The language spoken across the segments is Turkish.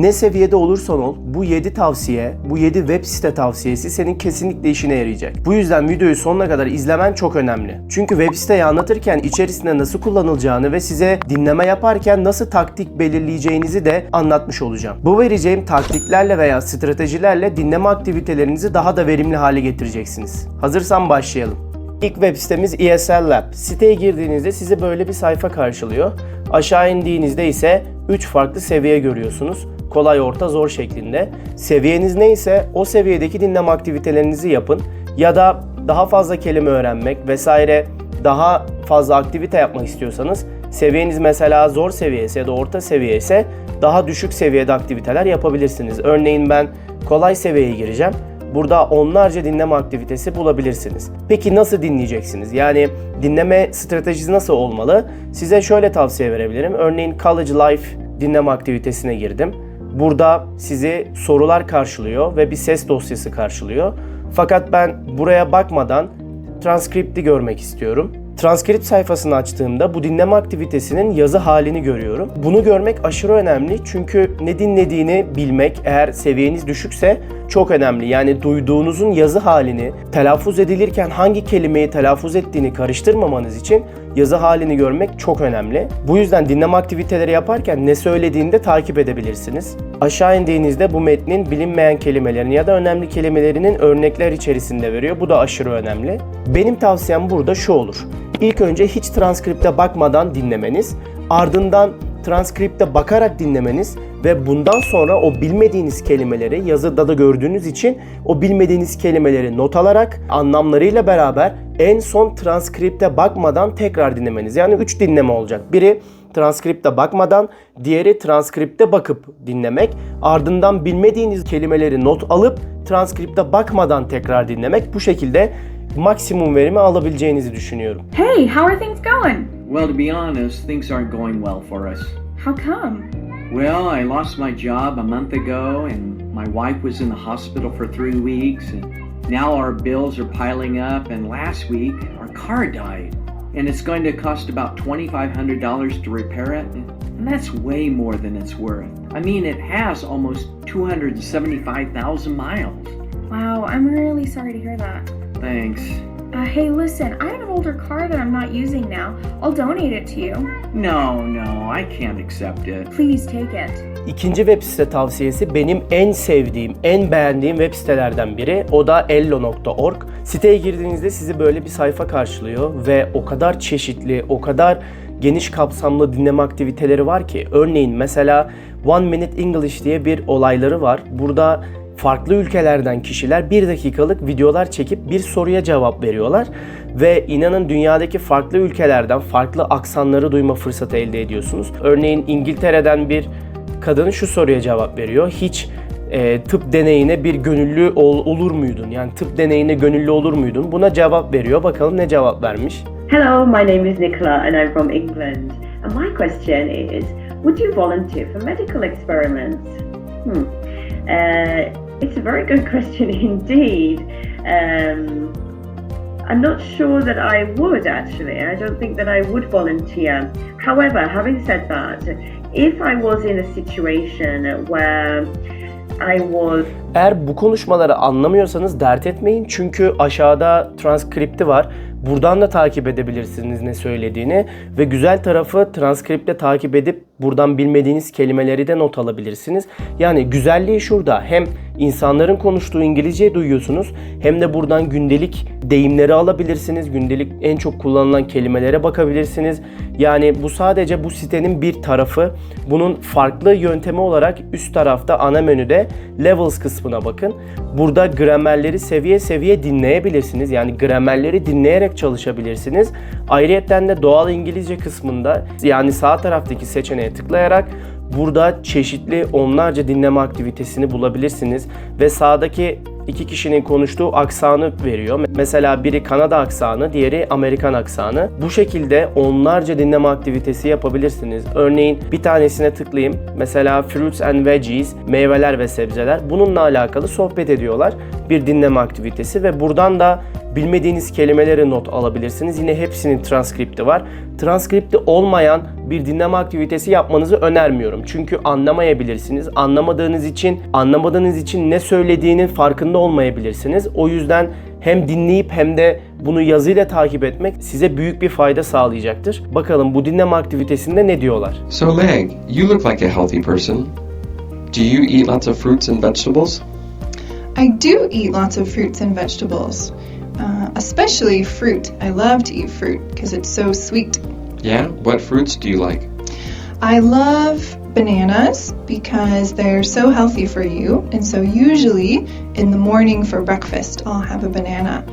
Ne seviyede olursan ol bu 7 tavsiye, bu 7 web site tavsiyesi senin kesinlikle işine yarayacak. Bu yüzden videoyu sonuna kadar izlemen çok önemli. Çünkü web siteyi anlatırken içerisinde nasıl kullanılacağını ve size dinleme yaparken nasıl taktik belirleyeceğinizi de anlatmış olacağım. Bu vereceğim taktiklerle veya stratejilerle dinleme aktivitelerinizi daha da verimli hale getireceksiniz. Hazırsan başlayalım. İlk web sitemiz ESL Lab. Siteye girdiğinizde sizi böyle bir sayfa karşılıyor. Aşağı indiğinizde ise 3 farklı seviye görüyorsunuz. Kolay, orta, zor şeklinde. Seviyeniz neyse o seviyedeki dinleme aktivitelerinizi yapın. Ya da daha fazla kelime öğrenmek vesaire daha fazla aktivite yapmak istiyorsanız seviyeniz mesela zor seviyesi ya da orta seviye ise daha düşük seviyede aktiviteler yapabilirsiniz. Örneğin ben kolay seviyeye gireceğim. Burada onlarca dinleme aktivitesi bulabilirsiniz. Peki nasıl dinleyeceksiniz? Yani dinleme stratejisi nasıl olmalı? Size şöyle tavsiye verebilirim. Örneğin College Life dinleme aktivitesine girdim. Burada sizi sorular karşılıyor ve bir ses dosyası karşılıyor. Fakat ben buraya bakmadan transkripti görmek istiyorum. Transkript sayfasını açtığımda bu dinleme aktivitesinin yazı halini görüyorum. Bunu görmek aşırı önemli çünkü ne dinlediğini bilmek eğer seviyeniz düşükse çok önemli. Yani duyduğunuzun yazı halini telaffuz edilirken hangi kelimeyi telaffuz ettiğini karıştırmamanız için yazı halini görmek çok önemli. Bu yüzden dinleme aktiviteleri yaparken ne söylediğini de takip edebilirsiniz. Aşağı indiğinizde bu metnin bilinmeyen kelimelerini ya da önemli kelimelerinin örnekler içerisinde veriyor. Bu da aşırı önemli. Benim tavsiyem burada şu olur. İlk önce hiç transkripte bakmadan dinlemeniz, ardından transkripte bakarak dinlemeniz ve bundan sonra o bilmediğiniz kelimeleri yazıda da gördüğünüz için o bilmediğiniz kelimeleri not alarak anlamlarıyla beraber en son transkripte bakmadan tekrar dinlemeniz. Yani 3 dinleme olacak. Biri transkripte bakmadan, diğeri transkripte bakıp dinlemek, ardından bilmediğiniz kelimeleri not alıp transkripte bakmadan tekrar dinlemek. Bu şekilde maksimum verimi alabileceğinizi düşünüyorum. Hey, how are things going? Well, to be honest, things aren't going well for us. How come? Well, I lost my job a month ago, and my wife was in the hospital for three weeks, and now our bills are piling up. And last week, our car died, and it's going to cost about $2,500 to repair it, and that's way more than it's worth. I mean, it has almost 275,000 miles. Wow, I'm really sorry to hear that. Thanks. Uh, hey, listen, I have an older car that I'm not using now. I'll donate it to you. No, no, I can't accept it. Please take it. İkinci web site tavsiyesi benim en sevdiğim, en beğendiğim web sitelerden biri. O da ello.org. Siteye girdiğinizde sizi böyle bir sayfa karşılıyor ve o kadar çeşitli, o kadar geniş kapsamlı dinleme aktiviteleri var ki. Örneğin mesela One Minute English diye bir olayları var. Burada farklı ülkelerden kişiler bir dakikalık videolar çekip bir soruya cevap veriyorlar ve inanın dünyadaki farklı ülkelerden farklı aksanları duyma fırsatı elde ediyorsunuz. Örneğin İngiltere'den bir kadın şu soruya cevap veriyor. Hiç e, tıp deneyine bir gönüllü ol- olur muydun? Yani tıp deneyine gönüllü olur muydun? Buna cevap veriyor. Bakalım ne cevap vermiş. Hello, my name is Nicola and I'm from England. And my question is Would you volunteer for medical experiments? Hmm. Uh, it's a very good question indeed. Um, I'm not sure that I would actually. I don't think that I would volunteer. However, having said that, if I was in a situation where I was Eğer bu konuşmaları anlamıyorsanız dert etmeyin çünkü aşağıda transkripti var. Buradan da takip edebilirsiniz ne söylediğini ve güzel tarafı transkripte takip edip buradan bilmediğiniz kelimeleri de not alabilirsiniz. Yani güzelliği şurada. Hem insanların konuştuğu İngilizceyi duyuyorsunuz hem de buradan gündelik deyimleri alabilirsiniz. Gündelik en çok kullanılan kelimelere bakabilirsiniz. Yani bu sadece bu sitenin bir tarafı. Bunun farklı yöntemi olarak üst tarafta ana menüde Levels kısmına bakın. Burada gramerleri seviye seviye dinleyebilirsiniz. Yani gramerleri dinleyerek çalışabilirsiniz. Ayrıyeten de doğal İngilizce kısmında yani sağ taraftaki seçeneğe tıklayarak burada çeşitli onlarca dinleme aktivitesini bulabilirsiniz ve sağdaki iki kişinin konuştuğu aksanı veriyor. Mesela biri Kanada aksanı, diğeri Amerikan aksanı. Bu şekilde onlarca dinleme aktivitesi yapabilirsiniz. Örneğin bir tanesine tıklayayım. Mesela fruits and veggies, meyveler ve sebzeler. Bununla alakalı sohbet ediyorlar. Bir dinleme aktivitesi ve buradan da bilmediğiniz kelimeleri not alabilirsiniz. Yine hepsinin transkripti var. Transkripti olmayan bir dinleme aktivitesi yapmanızı önermiyorum. Çünkü anlamayabilirsiniz. Anlamadığınız için, anlamadığınız için ne söylediğinin farkında olmayabilirsiniz. O yüzden hem dinleyip hem de bunu yazıyla takip etmek size büyük bir fayda sağlayacaktır. Bakalım bu dinleme aktivitesinde ne diyorlar? So, Meg, you look like a healthy person. Do you eat lots of fruits and vegetables? I do eat lots of fruits and vegetables, uh, especially fruit. I love to eat fruit because it's so sweet. Yeah? What fruits do you like? I love bananas because they're so healthy for you, and so usually in the morning for breakfast, I'll have a banana.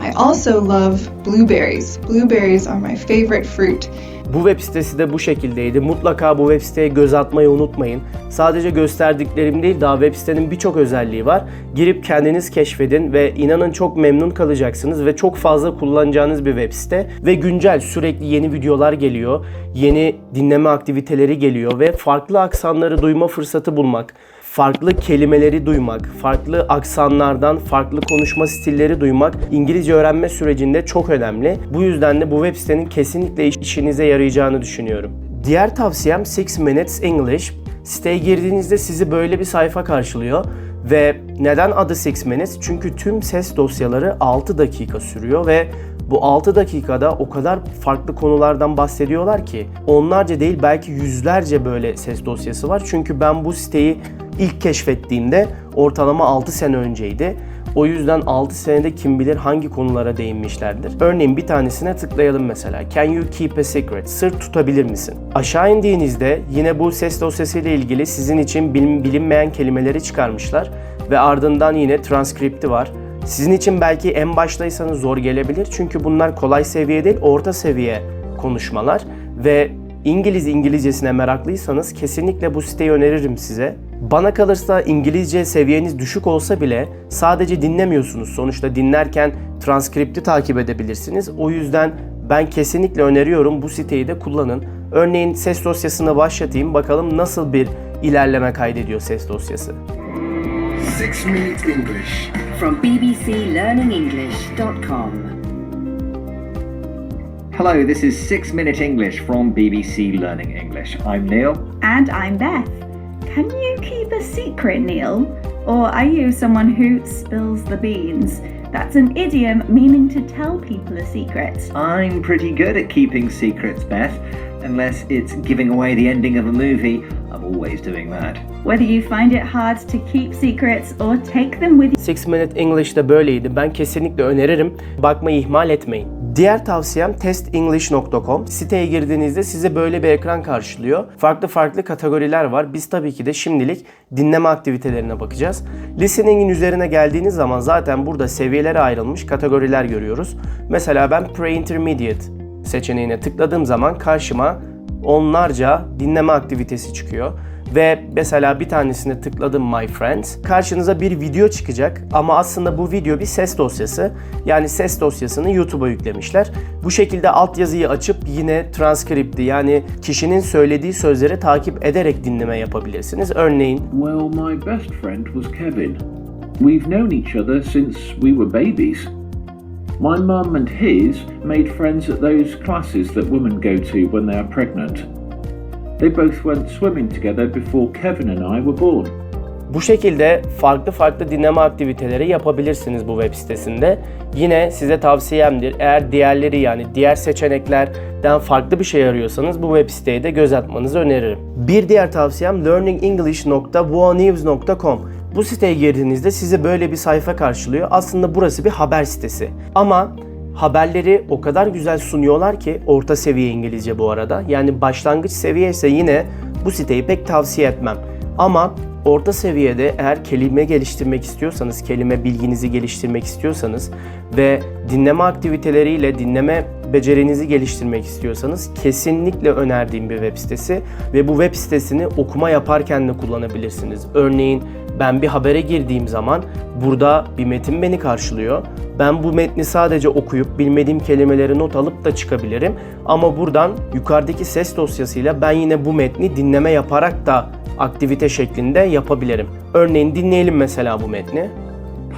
I also love blueberries. Blueberries are my favorite fruit. Bu web sitesi de bu şekildeydi. Mutlaka bu web siteye göz atmayı unutmayın. Sadece gösterdiklerim değil daha web sitenin birçok özelliği var. Girip kendiniz keşfedin ve inanın çok memnun kalacaksınız ve çok fazla kullanacağınız bir web site. Ve güncel sürekli yeni videolar geliyor. Yeni dinleme aktiviteleri geliyor ve farklı aksanları duyma fırsatı bulmak farklı kelimeleri duymak, farklı aksanlardan farklı konuşma stilleri duymak İngilizce öğrenme sürecinde çok önemli. Bu yüzden de bu web sitenin kesinlikle iş- işinize yarayacağını düşünüyorum. Diğer tavsiyem 6 Minutes English. Siteye girdiğinizde sizi böyle bir sayfa karşılıyor. Ve neden adı 6 Minutes? Çünkü tüm ses dosyaları 6 dakika sürüyor ve bu 6 dakikada o kadar farklı konulardan bahsediyorlar ki onlarca değil belki yüzlerce böyle ses dosyası var. Çünkü ben bu siteyi ilk keşfettiğimde ortalama 6 sene önceydi. O yüzden 6 senede kim bilir hangi konulara değinmişlerdir. Örneğin bir tanesine tıklayalım mesela. Can you keep a secret? Sır tutabilir misin? Aşağı indiğinizde yine bu ses dosyası ile ilgili sizin için bilin- bilinmeyen kelimeleri çıkarmışlar ve ardından yine transkripti var. Sizin için belki en baştaysanız zor gelebilir çünkü bunlar kolay seviye değil, orta seviye konuşmalar ve İngiliz İngilizcesine meraklıysanız kesinlikle bu siteyi öneririm size. Bana kalırsa İngilizce seviyeniz düşük olsa bile sadece dinlemiyorsunuz. Sonuçta dinlerken transkripti takip edebilirsiniz. O yüzden ben kesinlikle öneriyorum bu siteyi de kullanın. Örneğin ses dosyasını başlatayım bakalım nasıl bir ilerleme kaydediyor ses dosyası. Six Minute English. From bbclearningenglish.com. Hello, this is 6 Minute English from BBC Learning English. I'm Neil. And I'm Beth. Can you keep a secret, Neil? Or are you someone who spills the beans? That's an idiom meaning to tell people a secret. I'm pretty good at keeping secrets, Beth. Unless it's giving away the ending of a movie, I'm always doing that. Whether you find it hard to keep secrets or take them with you. 6 Minute English de böyleydi. Ben kesinlikle öneririm. Bakmayı ihmal etmeyin. Diğer tavsiyem testenglish.com. Siteye girdiğinizde size böyle bir ekran karşılıyor. Farklı farklı kategoriler var. Biz tabii ki de şimdilik dinleme aktivitelerine bakacağız. Listening'in üzerine geldiğiniz zaman zaten burada seviyelere ayrılmış kategoriler görüyoruz. Mesela ben Pre-Intermediate seçeneğine tıkladığım zaman karşıma onlarca dinleme aktivitesi çıkıyor. Ve mesela bir tanesine tıkladım My Friends. Karşınıza bir video çıkacak ama aslında bu video bir ses dosyası. Yani ses dosyasını YouTube'a yüklemişler. Bu şekilde altyazıyı açıp yine transkripti yani kişinin söylediği sözleri takip ederek dinleme yapabilirsiniz. Örneğin Well, my best friend was Kevin. We've known each other since we were babies. My mum and his made friends at those classes that women go to when they are pregnant. They both went swimming together before Kevin and I were born. Bu şekilde farklı farklı dinleme aktiviteleri yapabilirsiniz bu web sitesinde. Yine size tavsiyemdir. Eğer diğerleri yani diğer seçeneklerden farklı bir şey arıyorsanız bu web siteye de göz atmanızı öneririm. Bir diğer tavsiyem learningenglish.voanews.com. Bu siteye girdiğinizde sizi böyle bir sayfa karşılıyor. Aslında burası bir haber sitesi. Ama haberleri o kadar güzel sunuyorlar ki orta seviye İngilizce bu arada. Yani başlangıç seviye ise yine bu siteyi pek tavsiye etmem. Ama orta seviyede eğer kelime geliştirmek istiyorsanız, kelime bilginizi geliştirmek istiyorsanız ve dinleme aktiviteleriyle dinleme becerinizi geliştirmek istiyorsanız kesinlikle önerdiğim bir web sitesi ve bu web sitesini okuma yaparken de kullanabilirsiniz. Örneğin ben bir habere girdiğim zaman burada bir metin beni karşılıyor. Ben bu metni sadece okuyup bilmediğim kelimeleri not alıp da çıkabilirim. Ama buradan yukarıdaki ses dosyasıyla ben yine bu metni dinleme yaparak da aktivite şeklinde yapabilirim. Örneğin dinleyelim mesela bu metni.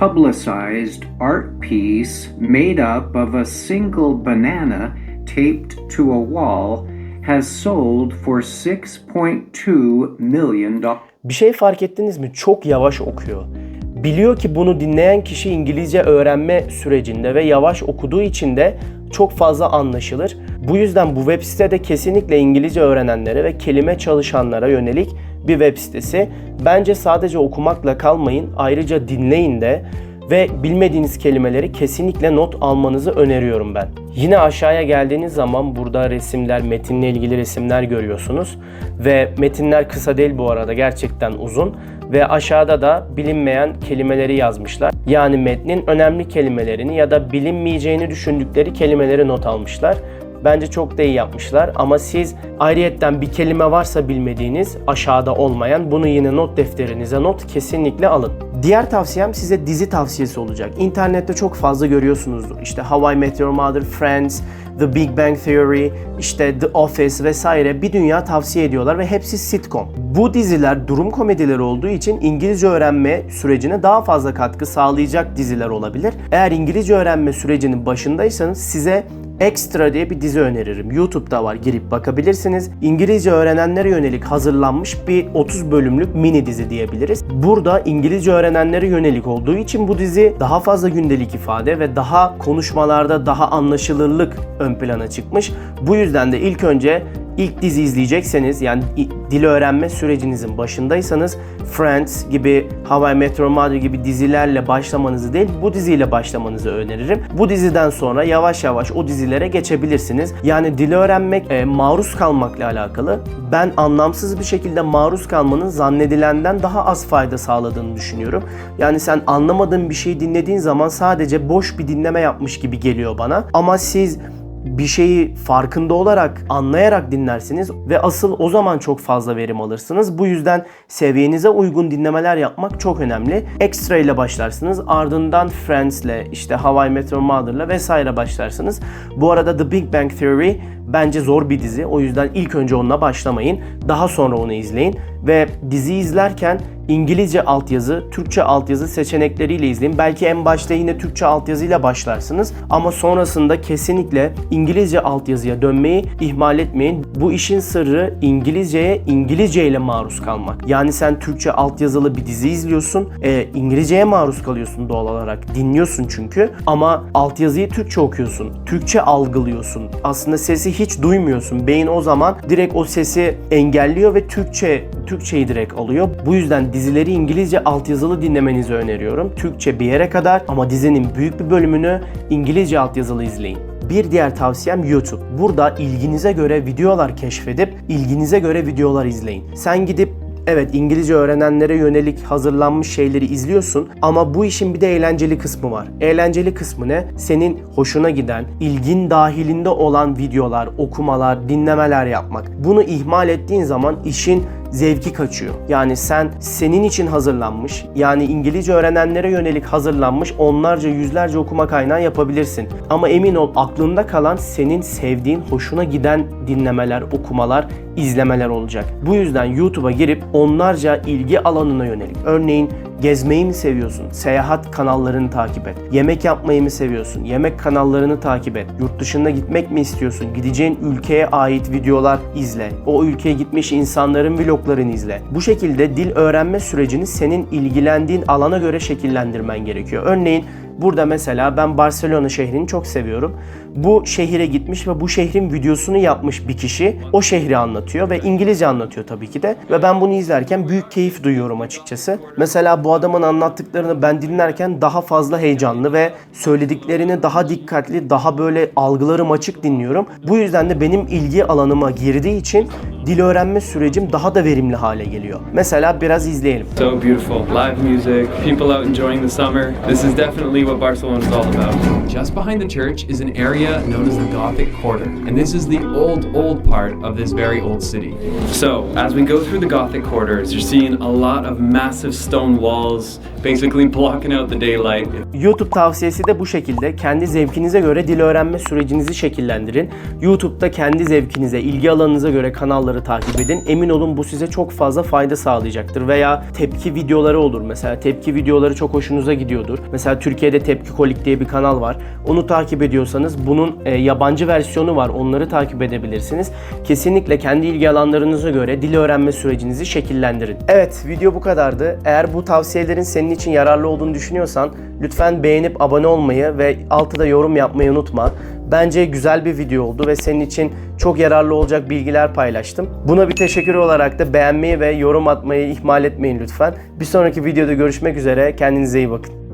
Publicized art piece made up of a single banana taped to a wall has sold for 6.2 million dollars. Bir şey fark ettiniz mi? Çok yavaş okuyor. Biliyor ki bunu dinleyen kişi İngilizce öğrenme sürecinde ve yavaş okuduğu için de çok fazla anlaşılır. Bu yüzden bu web sitede kesinlikle İngilizce öğrenenlere ve kelime çalışanlara yönelik bir web sitesi. Bence sadece okumakla kalmayın, ayrıca dinleyin de ve bilmediğiniz kelimeleri kesinlikle not almanızı öneriyorum ben. Yine aşağıya geldiğiniz zaman burada resimler, metinle ilgili resimler görüyorsunuz. Ve metinler kısa değil bu arada gerçekten uzun. Ve aşağıda da bilinmeyen kelimeleri yazmışlar. Yani metnin önemli kelimelerini ya da bilinmeyeceğini düşündükleri kelimeleri not almışlar. Bence çok da iyi yapmışlar ama siz ayrıyetten bir kelime varsa bilmediğiniz aşağıda olmayan bunu yine not defterinize not kesinlikle alın. Diğer tavsiyem size dizi tavsiyesi olacak. İnternette çok fazla görüyorsunuzdur. İşte How I Met Your Mother, Friends, The Big Bang Theory, işte The Office vesaire bir dünya tavsiye ediyorlar ve hepsi sitcom. Bu diziler durum komedileri olduğu için İngilizce öğrenme sürecine daha fazla katkı sağlayacak diziler olabilir. Eğer İngilizce öğrenme sürecinin başındaysanız size Extra diye bir dizi öneririm. YouTube'da var girip bakabilirsiniz. İngilizce öğrenenlere yönelik hazırlanmış bir 30 bölümlük mini dizi diyebiliriz. Burada İngilizce öğrenenlere yönelik olduğu için bu dizi daha fazla gündelik ifade ve daha konuşmalarda daha anlaşılırlık ön plana çıkmış. Bu yüzden de ilk önce ilk dizi izleyecekseniz yani dil öğrenme sürecinizin başındaysanız Friends gibi How I Met Your Mother gibi dizilerle başlamanızı değil bu diziyle başlamanızı öneririm. Bu diziden sonra yavaş yavaş o dizilere geçebilirsiniz. Yani dil öğrenmek e, maruz kalmakla alakalı. Ben anlamsız bir şekilde maruz kalmanın zannedilenden daha az fayda sağladığını düşünüyorum. Yani sen anlamadığın bir şeyi dinlediğin zaman sadece boş bir dinleme yapmış gibi geliyor bana. Ama siz bir şeyi farkında olarak, anlayarak dinlersiniz ve asıl o zaman çok fazla verim alırsınız. Bu yüzden seviyenize uygun dinlemeler yapmak çok önemli. Extra ile başlarsınız. Ardından Friends'le, işte How I Met Your vesaire başlarsınız. Bu arada The Big Bang Theory bence zor bir dizi. O yüzden ilk önce onunla başlamayın. Daha sonra onu izleyin ve dizi izlerken İngilizce altyazı, Türkçe altyazı seçenekleriyle izleyin. Belki en başta yine Türkçe altyazıyla başlarsınız ama sonrasında kesinlikle İngilizce altyazıya dönmeyi ihmal etmeyin. Bu işin sırrı İngilizceye İngilizce ile maruz kalmak. Yani sen Türkçe altyazılı bir dizi izliyorsun, e, İngilizceye maruz kalıyorsun doğal olarak. Dinliyorsun çünkü ama altyazıyı Türkçe okuyorsun. Türkçe algılıyorsun. Aslında sesi hiç duymuyorsun. Beyin o zaman direkt o sesi engelliyor ve Türkçe Türkçeyi direkt alıyor. Bu yüzden dizileri İngilizce altyazılı dinlemenizi öneriyorum. Türkçe bir yere kadar ama dizinin büyük bir bölümünü İngilizce altyazılı izleyin. Bir diğer tavsiyem YouTube. Burada ilginize göre videolar keşfedip ilginize göre videolar izleyin. Sen gidip Evet İngilizce öğrenenlere yönelik hazırlanmış şeyleri izliyorsun ama bu işin bir de eğlenceli kısmı var. Eğlenceli kısmı ne? Senin hoşuna giden, ilgin dahilinde olan videolar, okumalar, dinlemeler yapmak. Bunu ihmal ettiğin zaman işin zevki kaçıyor. Yani sen senin için hazırlanmış, yani İngilizce öğrenenlere yönelik hazırlanmış onlarca yüzlerce okuma kaynağı yapabilirsin. Ama emin ol aklında kalan senin sevdiğin, hoşuna giden dinlemeler, okumalar, izlemeler olacak. Bu yüzden YouTube'a girip onlarca ilgi alanına yönelik. Örneğin gezmeyi mi seviyorsun? Seyahat kanallarını takip et. Yemek yapmayı mı seviyorsun? Yemek kanallarını takip et. Yurt dışına gitmek mi istiyorsun? Gideceğin ülkeye ait videolar izle. O ülkeye gitmiş insanların vloglarını izle. Bu şekilde dil öğrenme sürecini senin ilgilendiğin alana göre şekillendirmen gerekiyor. Örneğin Burada mesela ben Barcelona şehrini çok seviyorum. Bu şehire gitmiş ve bu şehrin videosunu yapmış bir kişi o şehri anlatıyor ve İngilizce anlatıyor tabii ki de. Ve ben bunu izlerken büyük keyif duyuyorum açıkçası. Mesela bu adamın anlattıklarını ben dinlerken daha fazla heyecanlı ve söylediklerini daha dikkatli, daha böyle algılarım açık dinliyorum. Bu yüzden de benim ilgi alanıma girdiği için dil öğrenme sürecim daha da verimli hale geliyor. Mesela biraz izleyelim. So beautiful. Live music, people out enjoying the summer. This is definitely what Barcelona is all about. Just behind the church is an area known as the Gothic Quarter, and this is the old, old part of this very old city. So, as we go through the Gothic quarters, you're seeing a lot of massive stone walls, basically blocking out the daylight. YouTube tavsiyesi de bu şekilde. Kendi zevkinize göre dil öğrenme sürecinizi şekillendirin. YouTube'da kendi zevkinize, ilgi alanınıza göre kanalları takip edin. Emin olun bu size çok fazla fayda sağlayacaktır. Veya tepki videoları olur. Mesela tepki videoları çok hoşunuza gidiyordur. Mesela Türkiye'de Tepki Kolik diye bir kanal var. Onu takip ediyorsanız bunun e, yabancı versiyonu var. Onları takip edebilirsiniz. Kesinlikle kendi ilgi alanlarınıza göre dil öğrenme sürecinizi şekillendirin. Evet video bu kadardı. Eğer bu tavsiyelerin senin için yararlı olduğunu düşünüyorsan lütfen beğenip abone olmayı ve altıda yorum yapmayı unutma. Bence güzel bir video oldu ve senin için çok yararlı olacak bilgiler paylaştım. Buna bir teşekkür olarak da beğenmeyi ve yorum atmayı ihmal etmeyin lütfen. Bir sonraki videoda görüşmek üzere. Kendinize iyi bakın.